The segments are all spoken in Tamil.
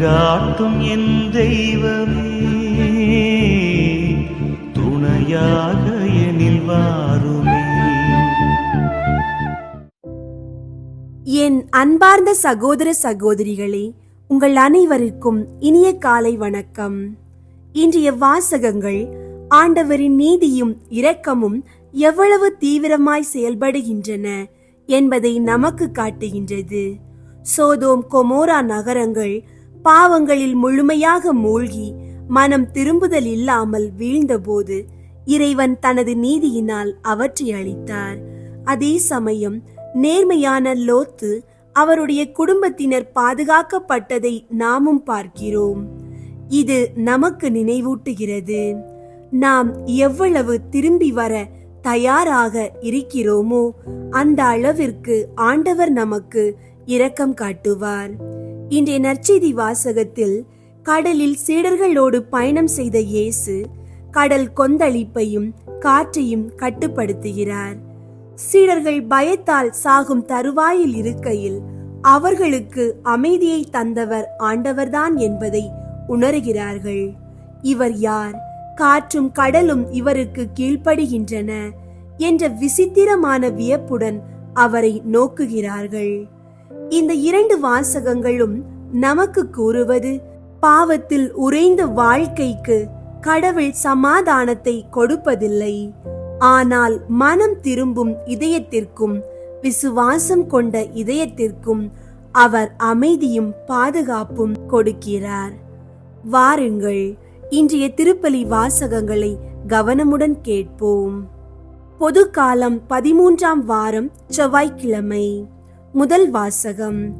வழிகாட்டும் என் தெய்வமே. துணையாக எனில் வாருமே. என் அன்பார்ந்த சகோதர சகோதரிகளே உங்கள் அனைவருக்கும் இனிய காலை வணக்கம். இன்றைய வாசகங்கள் ஆண்டவரின் நீதியும் இரக்கமும் எவ்வளவு தீவிரமாய் செயல்படுகின்றன என்பதை நமக்கு காட்டுகின்றது. சோதோம் கொமோரா நகரங்கள் பாவங்களில் முழுமையாக மூழ்கி மனம் திரும்புதல் இல்லாமல் வீழ்ந்தபோது இறைவன் தனது நீதியினால் அவற்றை அளித்தார் அதே சமயம் நேர்மையான லோத்து அவருடைய குடும்பத்தினர் பாதுகாக்கப்பட்டதை நாமும் பார்க்கிறோம். இது நமக்கு நினைவூட்டுகிறது. நாம் எவ்வளவு திரும்பி வர தயாராக இருக்கிறோமோ அந்த அளவிற்கு ஆண்டவர் நமக்கு இரக்கம் காட்டுவார். இன்றைய நற்செய்தி வாசகத்தில் கடலில் சீடர்களோடு பயணம் செய்த இயேசு கடல் கொந்தளிப்பையும் காற்றையும் கட்டுப்படுத்துகிறார். சீடர்கள் பயத்தால் சாகும் தருவாயில் இருக்கையில் அவர்களுக்கு அமைதியை தந்தவர் ஆண்டவர்தான் என்பதை உணர்கிறார்கள். இவர் யார்? காற்றும் கடலும் இவருக்கு கீழ்ப்படுகின்றன என்ற விசித்திரமான வியப்புடன் அவரை நோக்குகிறார்கள். இந்த இரண்டு வாசகங்களும் நமக்கு கூறுவது பாவத்தில் உறைந்த வாழ்க்கைக்கு கடவுள் சமாதானத்தை கொடுப்பதில்லை. ஆனால் மனம் திரும்பும் இதயத்திற்கும் விசுவாசம் கொண்ட இதயத்திற்கும் அவர் அமைதியும் பாதுகாப்பும் கொடுக்கிறார். வாருங்கள் இன்றைய திருப்பலி வாசகங்களை கவனமுடன் கேட்போம். பொது காலம் பதிமூன்றாம் வாரம் செவ்வாய்க்கிழமை. முதல் வாசகம்.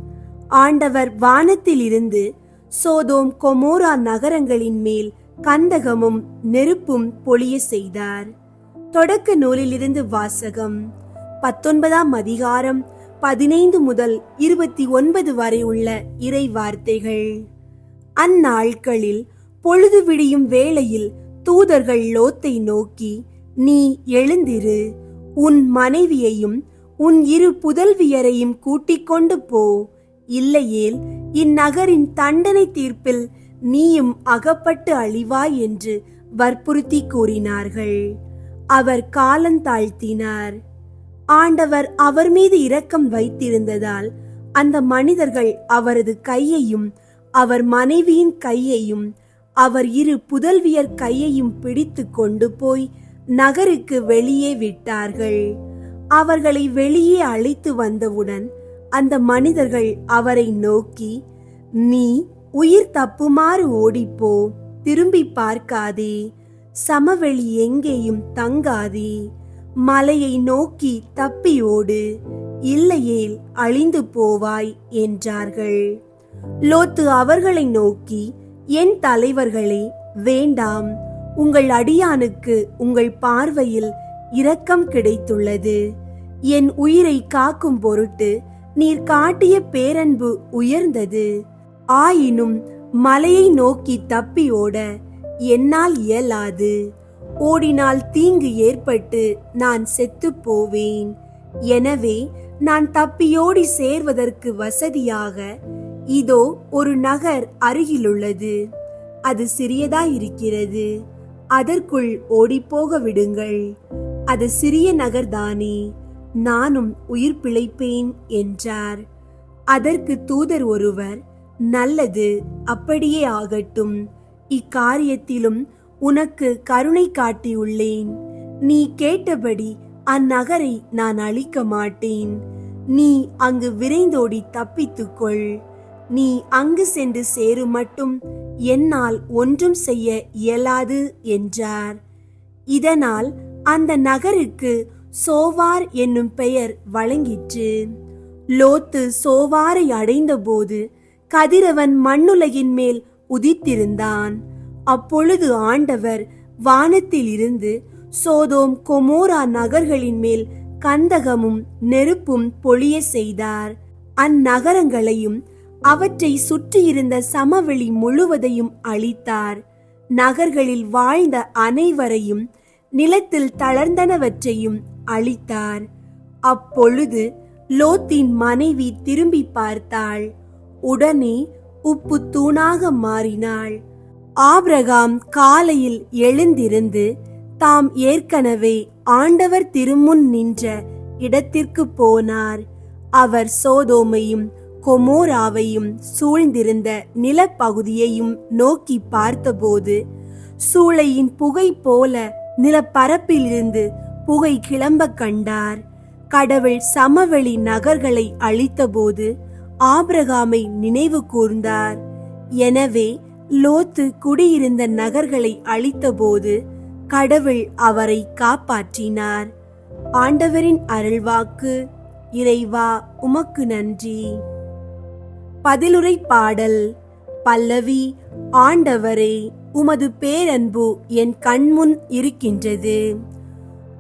ஆண்டவர் வானத்திலிருந்து சோதோம் கொமோரா நகரங்களின் மேல் கந்தகமும் நெருப்பும் பொழிய செய்தார். தொடக்க நூலிலிருந்து வாசகம். பத்தொன்பதாம் அதிகாரம் பதினைந்து முதல் இருபத்தி ஒன்பது வரை உள்ள இறை வார்த்தைகள். அந்நாட்களில் பொழுது விடியும் வேளையில் தூதர்கள் லோத்தை நோக்கி நீ எழுந்திரு உன் மனைவியையும் உன் இரு புதல்வியரையும் கூட்டிக் கொண்டு போ. இல்லையேல் இந்நகரின் தண்டனை தீர்ப்பில் நீயும் அகப்பட்டு அழிவாய் என்று வற்புறுத்தி கூறினார்கள். அவர் காலந்தாழ்த்தினார் ஆண்டவர் அவர் மீது இரக்கம் வைத்திருந்ததால் அந்த மனிதர்கள் அவரது கையையும் அவர் மனைவியின் கையையும் அவர் இரு புதல்வியர் கையையும் பிடித்து கொண்டு போய் நகருக்கு வெளியே விட்டார்கள். அவர்களை வெளியே அழைத்து வந்தவுடன் அந்த மனிதர்கள் அவரை நோக்கி நீ உயிர் தப்புமாறு ஓடிப்போ திரும்பி பார்க்காதே. சமவெளி எங்கேயும் தங்காதே. மலையை நோக்கி தப்பி ஓடு. இல்லையேல் அழிந்து போவாய் என்றார்கள். லோத்து அவர்களை நோக்கி என் தலைவர்களே வேண்டாம். உங்கள் அடியானுக்கு உங்கள் பார்வையில் இரக்கம் கிடைத்துள்ளது. என் உயிரை காக்கும் பொருட்டு நீர் காட்டிய பேரன்பு உயர்ந்தது. ஆயினும் மலையை நோக்கி தப்பி ஓட என்னால் இயலாது. ஓடினால் தீங்கு ஏற்பட்டு நான் செத்து போவேன். எனவே நான் தப்பியோடி சேர்வதற்கு வசதியாக இதோ ஒரு நகர் அருகிலுள்ளது. அது சிறியதாயிருக்கிறது. அதற்குள் ஓடிப்போக விடுங்கள். அது சிறிய நகர்தானே நானும் உயிர் பிழைப்பேன் என்றார். அதற்கு தூதர் ஒருவர் நல்லது அப்படியே ஆகட்டும். இக்காரியத்திலும் உனக்கு கருணை காட்டியுள்ளேன். நீ கேட்டபடி அந்நகரை நான் அழிக்க மாட்டேன். நீ அங்கு விரைந்தோடி தப்பித்துக்கொள். நீ அங்கு சென்று சேரும் மட்டும் என்னால் ஒன்றும் செய்ய இயலாது என்றார். இதனால் அந்த நகருக்கு சோவார் என்னும் பெயர் வழங்கிற்று. லோத்து சோவாரை அடைந்தபோது கதிரவன் மண்ணுலகின் மேல் உதித்திருந்தான். அப்பொழுது ஆண்டவர் வானத்திலிருந்து சோதோம் கொமோரா நகர்களின் மேல் கந்தகமும் நெருப்பும் பொழிய செய்தார். அந்நகரங்களையும் அவற்றை சுற்றியிருந்த சமவெளி முழுவதையும் அழித்தார். நகர்களில் வாழ்ந்த அனைவரையும் நிலத்தில் தளர்ந்தனவற்றையும் அழித்தார். அப்பொழுது லோத்தின் மனைவி திரும்பி பார்த்தாள். உடனே உப்பு தூணாக மாறினாள். ஆப்ரகாம் காலையில் எழுந்திருந்து தாம் ஏற்கனவே ஆண்டவர் திருமுன் நின்ற இடத்திற்கு போனார். அவர் சோதோமையும் கொமோராவையும் சூழ்ந்திருந்த நிலப்பகுதியையும் நோக்கி பார்த்தபோது சூளையின் புகை போல நிலப்பரப்பிலிருந்து புகை கிளம்ப கண்டார். கடவுள் சமவெளி நகர்களை அழித்தபோது ஆபிரகாமை நினைவு கூர்ந்தார். எனவே லோத்து குடியிருந்த நகர்களை அழித்தபோது கடவுள் அவரை காப்பாற்றினார். ஆண்டவரின் அருள்வாக்கு இறைவா உமக்கு நன்றி. பதிலுரை பாடல் பல்லவி ஆண்டவரே. உமது பேரன்பு என் கண்முன் இருக்கின்றது.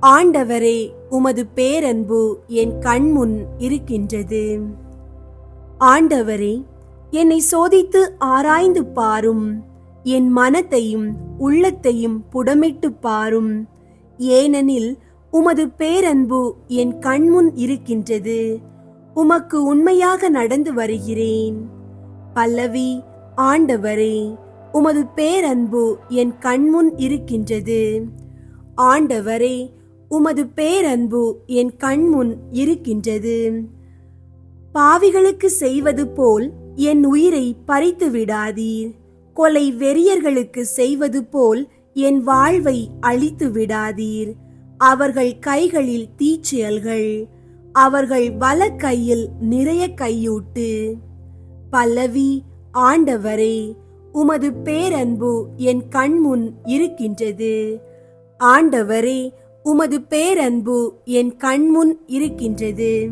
ஆண்டவரே உமது பேரன்பு என் கண்முன் இருக்கின்றது. ஆண்டவரே என்னை சோதித்து ஆராய்ந்து பாரும். என் மனத்தையும் உள்ளத்தையும் புடமிட்டு பாரும். ஏனெனில் உமது பேரன்பு என் கண்முன் இருக்கின்றது. உமக்கு உண்மையாக நடந்து வருகிறேன். பல்லவி ஆண்டவரே உமது பேரன்பு என் கண்முன் இருக்கின்றது. ஆண்டவரே உமது பேரன்பு என் கண்முன் இருக்கின்றது. பாவிகளுக்கு செய்வது போல் என் உயிரை பறித்து விடாதீர். கொலை வெறியர்களுக்கு செய்வது போல் என் வாழ்வை அழித்து விடாதீர். அவர்கள் கைகளில் தீச்செயல்கள் அவர்கள் வல கையில் நிறைய கையூட்டு. பல்லவி ஆண்டவரே உமது பேரன்பு என் கண்முன் இருக்கின்றது. ஆண்டவரே உமது பேரன்பு என் கண்முன் இருக்கின்றது.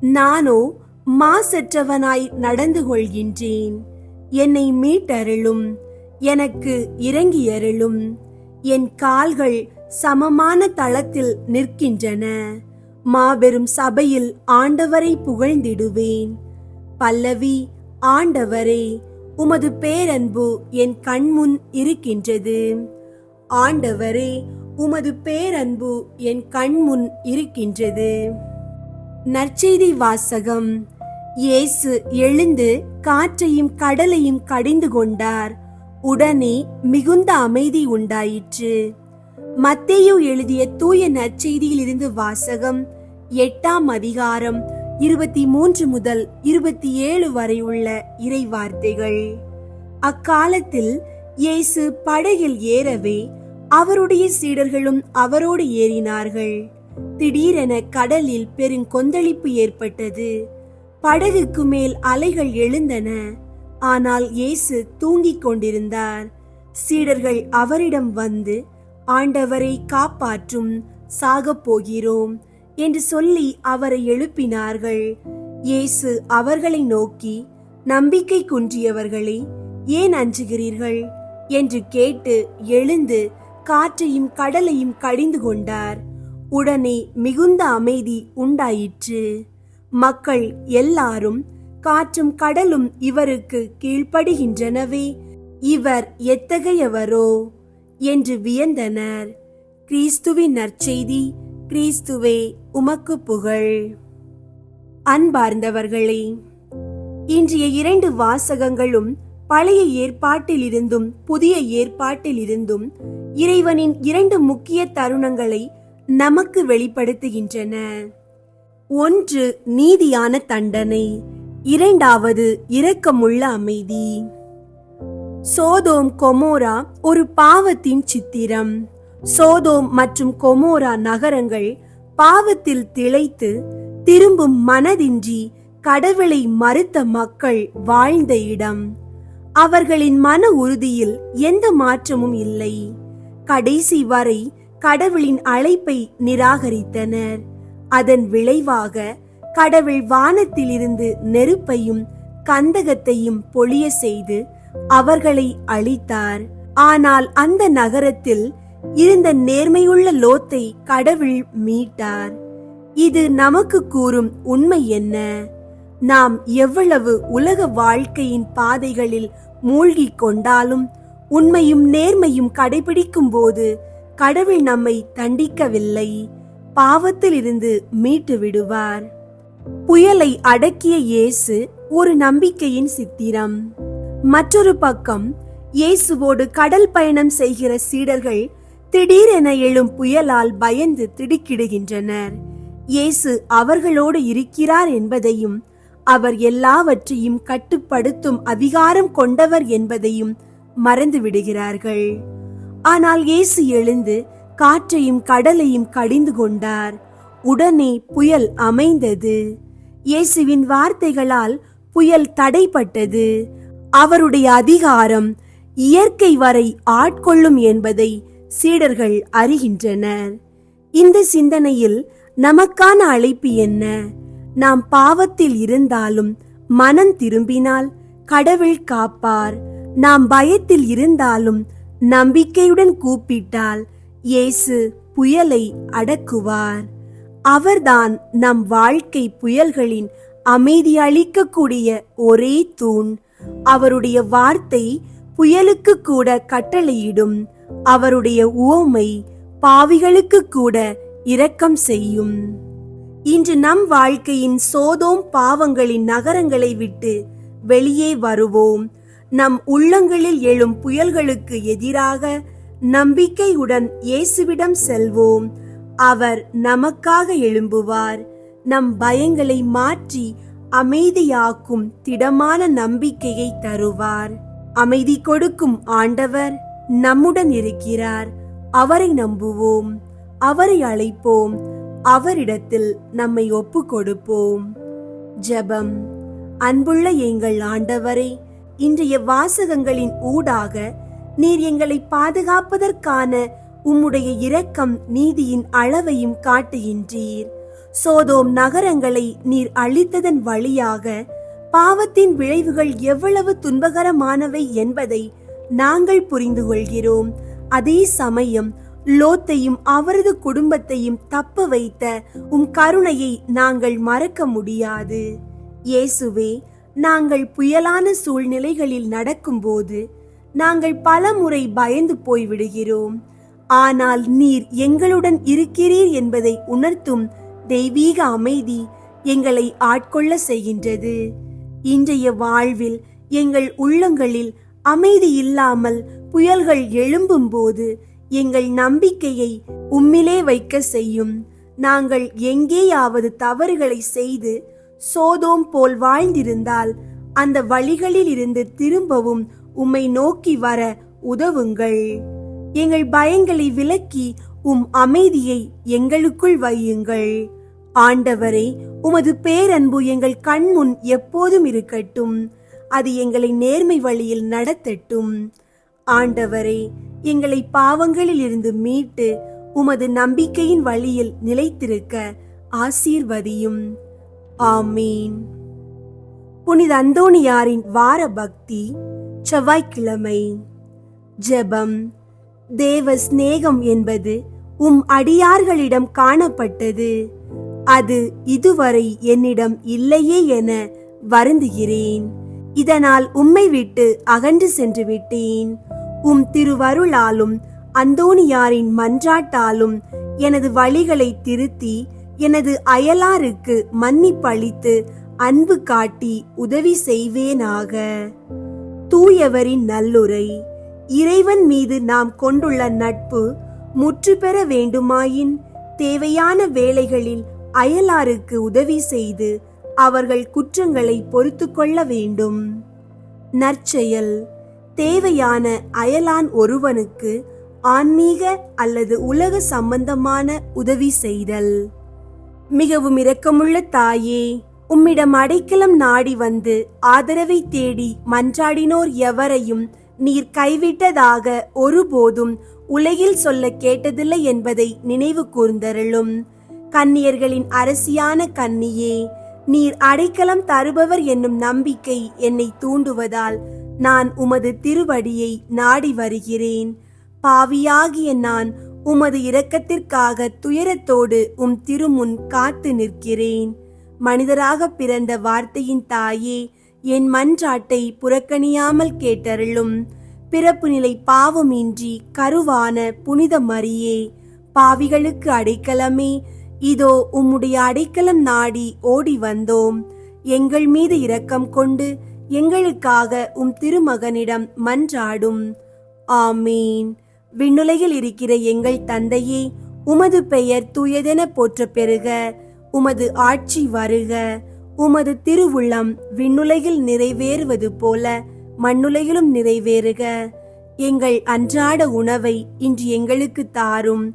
நானோ மாசற்றவனாய் நடந்து கொள்கின்றேன். என்னை மீட்டருளும் எனக்கு இறங்கியருளும். என் கால்கள் சமமான தளத்தில் நிற்கின்றன. மாபெரும் சபையில் ஆண்டவரை புகழ்ந்திடுவேன். பல்லவி ஆண்டவரே உமது பேரன்பு என் கண்முன் இருக்கின்றது. ஆண்டவரே உமது பேரன்பு என் கண்முன் இருக்கின்றது. நற்செய்தி வாசகம். இயேசு எழுந்து காற்றையும் கடலையும் கடிந்து கொண்டார். உடனே மிகுந்த அமைதி உண்டாயிற்று. மத்தேயு எழுதிய தூய நற்செய்தியிலிருந்து வாசகம் எட்டாம் அதிகாரம் இருபத்தி மூன்று முதல் இருபத்தி ஏழு வரை உள்ள இறை வார்த்தைகள் அக்காலத்தில் இயேசு படகில் ஏறவே அவருடைய சீடர்களும் அவரோடு ஏறினார்கள். திடீரென கடலில் பெருங்கொந்தளிப்பு ஏற்பட்டது. படகுக்கு மேல் அலைகள் எழுந்தன. ஆனால் இயேசு தூங்கிக் கொண்டிருந்தார். சீடர்கள் அவரிடம் வந்து ஆண்டவரை காப்பாற்றும் சாகப் போகிறோம். என்று சொல்லி அவரை எழுப்பினார்கள். இயேசு அவர்களை நோக்கி நம்பிக்கை குன்றியவர்களே ஏன் அஞ்சுகிறீர்கள்? என்று கேட்டு எழுந்து காற்றையும் கடலையும் கடிந்து கொண்டார். உடனே மிகுந்த அமைதி உண்டாயிற்று. மக்கள் எல்லாரும் காற்றும் கடலும் இவருக்கு கீழ்ப்படுகின்றனவே இவர் எத்தகையவரோ? என்று வியந்தனர். கிறிஸ்துவின் நற்செய்தி கிறிஸ்துவே உமக்கு புகழ். அன்பார்ந்தவர்களே இன்றைய இரண்டு வாசகங்களும் பழைய ஏற்பாட்டிலிருந்தும் புதிய ஏற்பாட்டிலிருந்தும் இறைவனின் இரண்டு முக்கிய தருணங்களை நமக்கு வெளிப்படுத்துகின்றன. ஒன்று நீதியான தண்டனை. இரண்டாவது இரக்கமுள்ள அமைதி. சோதோம் கொமோரா ஒரு பாவத்தின் சித்திரம். சோதோம் மற்றும் கொமோரா நகரங்கள் பாவத்தில் திளைத்து திரும்பும் மனதின்றி கடவுளை மறுத்த மக்கள் வாழ்ந்த இடம். அவர்களின் மன உறுதியில் எந்த மாற்றமும் இல்லை. கடைசி வரை கடவுளின் அழைப்பை நிராகரித்தனர். அதன் விளைவாக கடவுள் வானத்திலிருந்து நெருப்பையும் கந்தகத்தையும் பொழிய செய்து அவர்களை அழித்தார். ஆனால் அந்த நகரத்தில் இருந்த நேர்மையுள்ள லோத்தை கடவுள் மீட்டார். இது நமக்கு கூறும் உண்மை என்ன? நாம் எவ்வளவு உலக வாழ்க்கையின் பாதைகளில் மூழ்கிக் கொண்டாலும் உண்மையும் நேர்மையும் கடைபிடிக்கும் போது கடவுள் நம்மை தண்டிக்கவில்லை. பாவத்திலிருந்து மீட்டு விடுவார். புயலை அடக்கிய இயேசு ஒரு நம்பிக்கையின் சித்திரம். மற்றொரு பக்கம் இயேசுவோடு கடல் பயணம் செய்கிற சீடர்கள் திடீரென எழும் புயலால் பயந்து திடுக்கிடுகின்றனர். இயேசு அவர்களோடு இருக்கிறார் என்பதையும் அவர் எல்லாவற்றையும் கட்டுப்படுத்தும் அதிகாரம் கொண்டவர் என்பதையும் மறந்து விடுகிறார்கள் ஆனால் இயேசு எழுந்து காற்றையும் கடலையும் கடிந்து கொண்டார். உடனே புயல் அமைந்தது. இயேசுவின் வார்த்தைகளால் புயல் தடைப்பட்டது. அவருடைய அதிகாரம் இயற்கை வரை ஆட்கொள்ளும் என்பதை சீடர்கள் அறிகின்றனர் இந்த சிந்தனையில் நமக்கான அழைப்பு என்ன? நாம் பாவத்தில் இருந்தாலும் மனம் திரும்பினால் கடவுள் காப்பார். நாம் பயத்தில் இருந்தாலும் நம்பிக்கையுடன் கூப்பிட்டால் இயேசு புயலை அடக்குவார். அவர்தான் நம் வாழ்க்கை புயல்களின் அமைதி அளிக்கக்கூடிய ஒரே தூண். அவருடைய வார்த்தை புயலுக்கு கூட கட்டளையிடும். அவருடைய உவமை பாவிகளுக்கு கூட இரக்கம் செய்யும். இன்று நம் வாழ்க்கையின் சோதோம் பாவங்களின் நகரங்களை விட்டு வெளியே வருவோம். நம் உள்ளங்களில் எழும் புயல்களுக்கு எதிராக நம்பிக்கையுடன் இயேசுவிடம் செல்வோம். அவர் நமக்காக எழும்புவார். நம் பயங்களை மாற்றி அமைதியாக்கும் திடமான நம்பிக்கையை தருவார். அமைதி கொடுக்கும் ஆண்டவர் நம்முடன் இருக்கிறார். அவரை நம்புவோம். அவரை அழைப்போம். அவரிடத்தில் நம்மை ஒப்பு கொடுப்போம் ஜெபம். அன்புள்ள எங்கள் ஆண்டவரே இன்றைய வாசகங்களின் ஊடாக நீர் எங்களை பாதுகாப்பதற்கான உம்முடைய இரக்கம் நீதியின் அளவையும் காட்டுகின்றீர். சோதோம் நகரங்களை நீர் அழித்ததன் வழியாக பாவத்தின் விளைவுகள் எவ்வளவு துன்பகரமானவை என்பதை நாங்கள் புரிந்து கொள்கிறோம் அதே சமயம் லோத்தையும் அவரது குடும்பத்தையும் தப்ப வைத்த உம் கருணையை நாங்கள் மறக்க முடியாது. இயேசுவே நாங்கள் புயலான சூழ்நிலைகளில் நடக்கும்போது நாங்கள் பலமுறை பயந்து போய்விடுகிறோம். ஆனால் நீர் எங்களுடன் இருக்கிறீர் என்பதை உணர்த்தும் தெய்வீக அமைதி எங்களை ஆட்கொள்ள செய்கின்றது. இன்றைய வாழ்வில் எங்கள் உள்ளங்களில் அமைதி இல்லாமல் புயல்கள் எழும்பும்போது எங்கள் நம்பிக்கையை உம்மிலே வைக்க செய்யும். நாங்கள் எங்கேயாவது தவறுகளை செய்து சோதோம் போல் வாழ்ந்திருந்தால் அந்த வழிகளில் இருந்து திரும்பவும் உம்மை நோக்கி வர உதவுங்கள். எங்கள் பயங்களை விலக்கி உம் அமைதியை எங்களுக்குள் வையுங்கள். ஆண்டவரே உமது பேரன்பு எங்கள் கண்முன் எப்போதும் இருக்கட்டும். அது எங்களை நேர்மை வழியில் நடத்தட்டும். ஆண்டவரே எங்களை பாவங்களில் இருந்து மீட்டு உமது நம்பிக்கையின் வழியில் நிலைத்திருக்க ஆசீர்வதியும். ஆமீன். புனித அந்தோணியாரின் வார பக்தி செவ்வாய்க்கிழமை. ஜெபம். தேவ சிநேகம் என்பது உம் அடியார்களிடம் காணப்பட்டது. அது இதுவரை என்னிடம் இல்லையே என வருந்துகிறேன். இதனால் உம்மை விட்டு அகன்று சென்று விட்டேன். உம் திருவருளாலும் அந்தோணியாரின் மன்றாட்டாலும் எனது வழிகளை திருத்தி எனது அயலாருக்கு மன்னிப்பளித்து அன்பு காட்டி உதவி செய்வேனாக. தூயவரின் நல்லுரை இறைவன் மீது நாம் கொண்டுள்ள நட்பு முற்று பெற வேண்டுமாயின் தேவையான வேளைகளில் அயலாருக்கு உதவி செய்து அவர்கள் குற்றங்களை பொறுத்து கொள்ள வேண்டும். நற்செயல். தேவையான அயலான் ஒருவனுக்கு ஆன்மீக அல்லது உலக சம்பந்தமான உதவி செய்தல். மிகவும் இரக்கமுள்ள தாயே உம்மிடம் அடைக்கலம் நாடி வந்து ஆதரவை தேடி மன்றாடினோர் எவரையும் நீர் கைவிட்டதாக ஒருபோதும் உலகில் சொல்ல கேட்டதில்லை என்பதை நினைவு கூர்ந்தருளும். கன்னியர்களின் அரசியான கன்னியே நீர் அடைக்கலம் தருபவர் என்னும் நம்பிக்கை என்னை தூண்டுவதால் நான் உமது திருவடியை நாடி வருகிறேன். பாவியாகிய நான் உமது இரக்கத்திற்காக துயரத்தோடு உம் திருமுன் காத்து நிற்கிறேன். மனிதராக பிறந்த வார்த்தையின் தாயே என் மன்றாட்டை புறக்கணியாமல் கேட்டருளும். பிறப்பு நிலை பாவமின்றி கருவான புனித மரியே பாவிகளுக்கு அடைக்கலமே இதோ உம்முடைய அடைக்கலம் நாடி ஓடி வந்தோம். எங்கள் மீது இரக்கம் கொண்டு எங்களுக்காக உம் திருமகனிடம் மன்றாடும். ஆமீன். விண்ணுலகில் இருக்கிற எங்கள் தந்தையே உமது பெயர் தூயதென போற்ற பெறுக. உமது ஆட்சி வருக. உமது திருவுள்ளம் விண்ணுலகில் நிறைவேறுவது போல மண்ணுலகிலும் நிறைவேறுக. எங்கள் அன்றாட உணவை இன்று எங்களுக்கு தாரும்.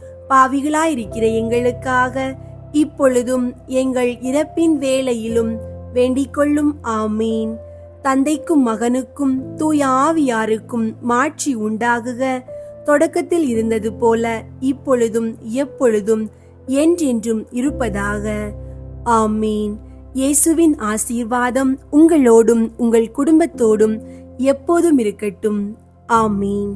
பாவிகளாயிருக்கிற எங்களுக்காக இப்பொழுதும் எங்கள் இறப்பின் வேளையிலும் வேண்டிக்கொள்ளும். ஆமீன். தந்தைக்கும் மகனுக்கும் தூய ஆவியாருக்கும் மாட்சி உண்டாகுக. தொடக்கத்தில் இருந்தது போல இப்பொழுதும் எப்பொழுதும் என்றென்றும் இருப்பதாக. ஆமீன். இயேசுவின் ஆசீர்வாதம் உங்களோடும் உங்கள் குடும்பத்தோடும் எப்போதும் இருக்கட்டும். ஆமீன்.